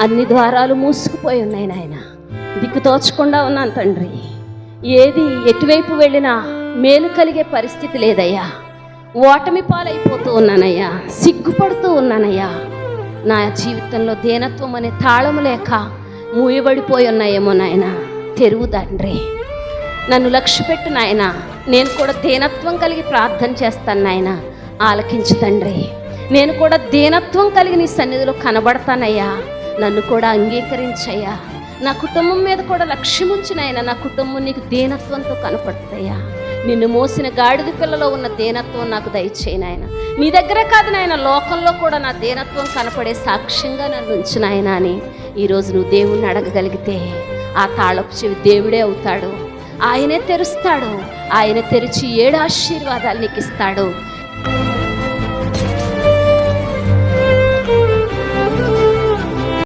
అన్ని ద్వారాలు మూసుకుపోయి ఉన్నాయి నాయన. దిక్కు తోచకుండా ఉన్నాను తండ్రి. ఏది ఎటువైపు వెళ్ళినా మేలు కలిగే పరిస్థితి లేదయ్యా. ఓటమి పాలైపోతూ ఉన్నానయ్యా. సిగ్గుపడుతూ ఉన్నానయ్యా. నా జీవితంలో దేనత్వం అనే తాళం లేక మూయబడిపోయి ఉన్నాయేమో నాయన. తెరువు తండ్రి. నన్ను లక్ష్య పెట్టు నాయన. నేను కూడా దేనత్వం కలిగి ప్రార్థన చేస్తాను నాయన. ఆలకించు తండ్రి. నేను కూడా దీనత్వం కలిగి నీ సన్నిధిలో కనబడతానయ్యా. నన్ను కూడా అంగీకరించయ్యా. నా కుటుంబం మీద కూడా లక్ష్యం ఉంచినాయన నా కుటుంబం నీకు దీనత్వంతో కనపడుతుందయ్యా నిన్ను మోసిన గాడిద పిల్లలో ఉన్న దీనత్వం నాకు దయచేయి నాయన నీ దగ్గర కాదు నాయన లోకంలో కూడా నా దీనత్వం కనపడే సాక్ష్యంగా నన్ను ఉంచినాయన అని ఈరోజు నువ్వు దేవుణ్ణి అడగగలిగితే ఆ తాళపు చెవి దేవుడే అవుతాడు. ఆయనే తెరుస్తాడు. ఆయన తెరిచి ఏడు ఆశీర్వాదాలు నీకు ఇస్తాడు